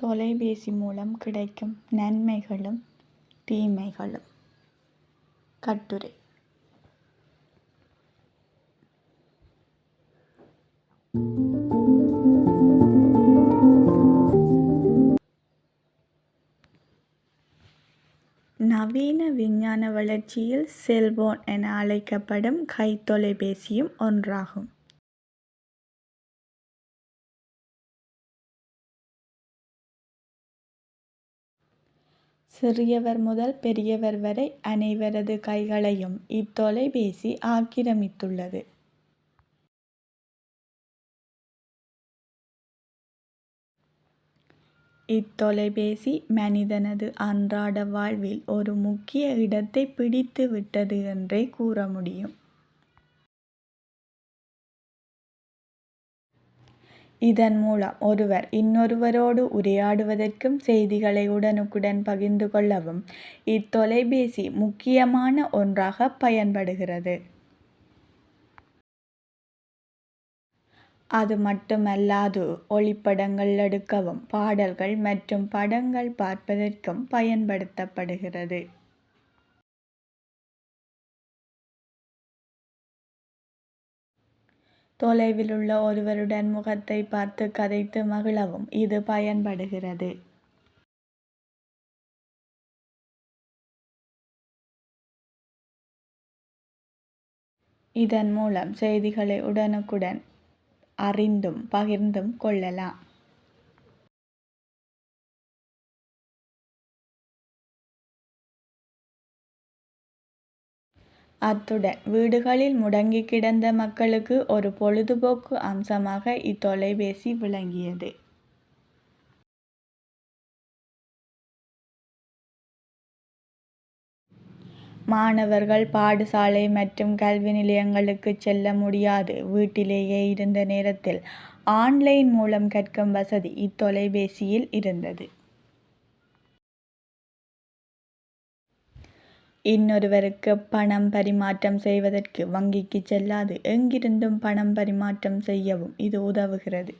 தொலைபேசி மூலம் கிடைக்கும் நன்மைகளும் தீமைகளும். கட்டுரை. நவீன விஞ்ஞான வளர்ச்சியில் செல்போன் என அழைக்கப்படும் கைத்தொலைபேசியும் ஒன்றாகும். சிறியவர் முதல் பெரியவர் வரை அனைவரது கைகளையும் இத்தொலைபேசி ஆக்கிரமித்துள்ளது. இத்தொலைபேசி மனிதனது அன்றாட வாழ்வில் ஒரு முக்கிய இடத்தை பிடித்து விட்டது என்றே கூற முடியும். இதன் மூலம் ஒருவர் இன்னொருவரோடு உரையாடுவதற்கும் செய்திகளை உடனுக்குடன் பகிர்ந்து கொள்ளவும் இத்தொலைபேசி முக்கியமான ஒன்றாக பயன்படுகிறது. அது மட்டுமல்லாது ஒளிப்படங்கள் எடுக்கவும் பாடல்கள் மற்றும் படங்கள் பார்ப்பதற்கும் பயன்படுத்தப்படுகிறது. தொலைவில் உள்ள ஒருவருடன் முகத்தை பார்த்து கதைத்து மகிழவும். இது பயன்படுகிறது. இதன் மூலம் செய்திகளை உடனுக்குடன் அறிந்தும் பகிர்ந்தும் கொள்ளலாம். அத்துடன் வீடுகளில் முடங்கி கிடந்த மக்களுக்கு ஒரு பொழுதுபோக்கு அம்சமாக இத்தொலைபேசி விளங்கியது. மாணவர்கள் பாடசாலை மற்றும் கல்வி நிலையங்களுக்கு செல்ல முடியாது. வீட்டிலேயே இருந்த நேரத்தில் ஆன்லைன் மூலம் கற்கும் வசதி இத்தொலைபேசியில் இருந்தது. இன்னொருவருக்கு பணம் பரிமாற்றம் செய்வதற்கு வங்கிக்கு செல்லாது. எங்கிருந்தும் பணம் பரிமாற்றம் செய்யவும் இது உதவுகிறது.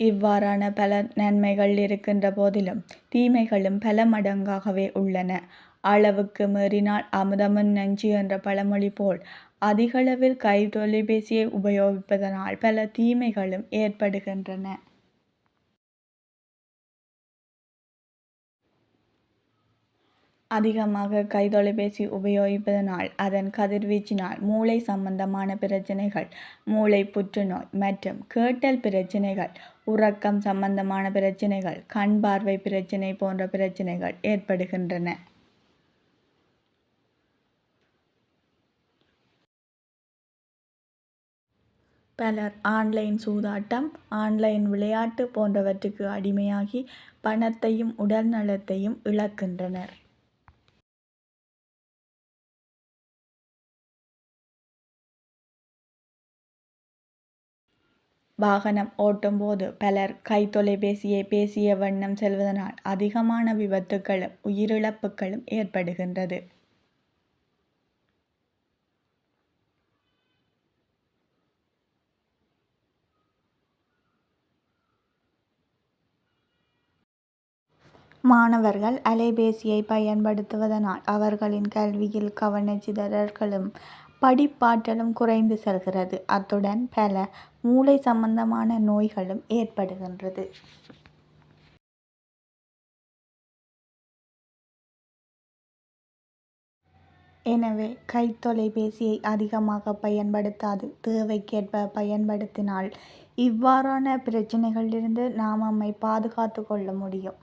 இவ்வாறான பல நன்மைகள் இருக்கின்ற போதிலும் தீமைகளும் பல மடங்காகவே உள்ளன. அளவுக்கு மீறினால் அமுதமும் நஞ்சு என்ற பழமொழி போல் அதிகளவில் கை தொலைபேசியை உபயோகிப்பதனால் பல தீமைகளும் ஏற்படுகின்றன. அதிகமாக கைத்தொலைபேசி உபயோகிப்பதனால் அதன் கதிர்வீச்சினால் மூளை சம்பந்தமான பிரச்சனைகள் மூளை புற்றுநோய் மற்றும் கேட்டல் பிரச்சனைகள் உறக்கம் சம்பந்தமான பிரச்சனைகள் கண் பார்வை பிரச்சனை போன்ற பிரச்சனைகள் ஏற்படுகின்றன. பலர் ஆன்லைன் சூதாட்டம் ஆன்லைன் விளையாட்டு போன்றவற்றுக்கு அடிமையாகி பணத்தையும் உடல்நலத்தையும் இழக்கின்றனர். வாகனம் ஓட்டும்போது பலர் கைத்தொலைபேசியை பேசிய வண்ணம் செல்வதனால் அதிகமான விபத்துக்களும் உயிரிழப்புகளும் ஏற்படுகின்றது. மாணவர்கள் அலைபேசியை பயன்படுத்துவதனால் அவர்களின் கல்வியில் கவனச்சிதறல்களும் படிப்பாற்றலும் குறைந்து செல்கிறது. அத்துடன் பல மூளை சம்பந்தமான நோய்களும் ஏற்படுகின்றது. எனவே கைத்தொலைபேசியை அதிகமாக பயன்படுத்தாது தேவைக்கேற்ப பயன்படுத்தினால் இவ்வாறான பிரச்சனைகளிலிருந்து நாம் நம்மை பாதுகாத்து கொள்ள முடியும்.